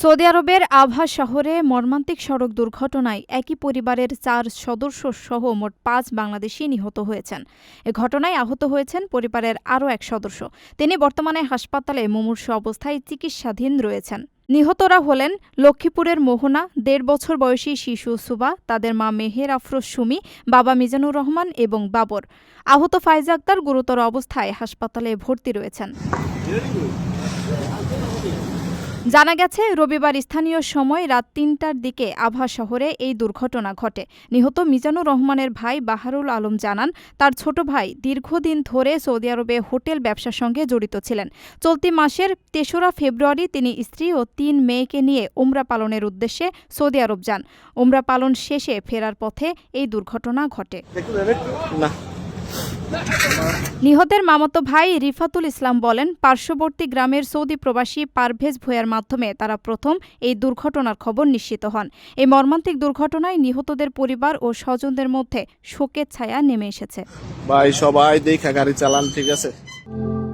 Saudi আরবের আভা শহরে মর্মান্তিক সড়ক দুর্ঘটনায় একই পরিবারের চার সদস্য সহ মোট পাঁচ বাংলাদেশি নিহত হয়েছেন। এ ঘটনায় আহত হয়েছেন পরিবারের আরও এক সদস্য। তিনি বর্তমানে হাসপাতালে মুমূর্ষু অবস্থায় চিকিৎসাধীন রয়েছেন। নিহতরা হলেন লক্ষ্মীপুরের মোহনা, দেড় বছর বয়সী শিশু সুবা, তাদের মা মেহের আফরোজ সুমি, বাবা মিজানুর রহমান এবং বাবর। আহত ফাইজ আক্তার গুরুতর অবস্থায় হাসপাতালে ভর্তি রয়েছেন। জানা গেছে, রবিবার স্থানীয় সময় রাত তিনটার দিকে আভা শহরে এই দুর্ঘটনা ঘটে। নিহত মিজানুর রহমানের ভাই বাহারুল আলম জানান, তার ছোট ভাই দীর্ঘদিন ধরে সৌদি আরবে হোটেল ব্যবসার সঙ্গে জড়িত ছিলেন। চলতি মাসের তেসরা ফেব্রুয়ারি তিনি স্ত্রী ও তিন মেয়েকে নিয়ে উমরা পালনের উদ্দেশ্যে সৌদি আরব যান। উমরা পালন শেষে ফেরার পথে এই দুর্ঘটনা ঘটে। নিহতের মামাতো ভাই রিফাতুল ইসলাম বলেন, পার্শ্ববর্তী গ্রামের সৌদি প্রবাসী পারভেজ ভুয়ার মাধ্যমে তারা প্রথম এই দুর্ঘটনার খবর নিশ্চিত হন। এই মর্মান্তিক দুর্ঘটনায় নিহতদের পরিবার ও স্বজনদের মধ্যে শোকের ছায়া নেমে এসেছে। ভাই, সবাই দেখা গাড়ি চালান, ঠিক আছে?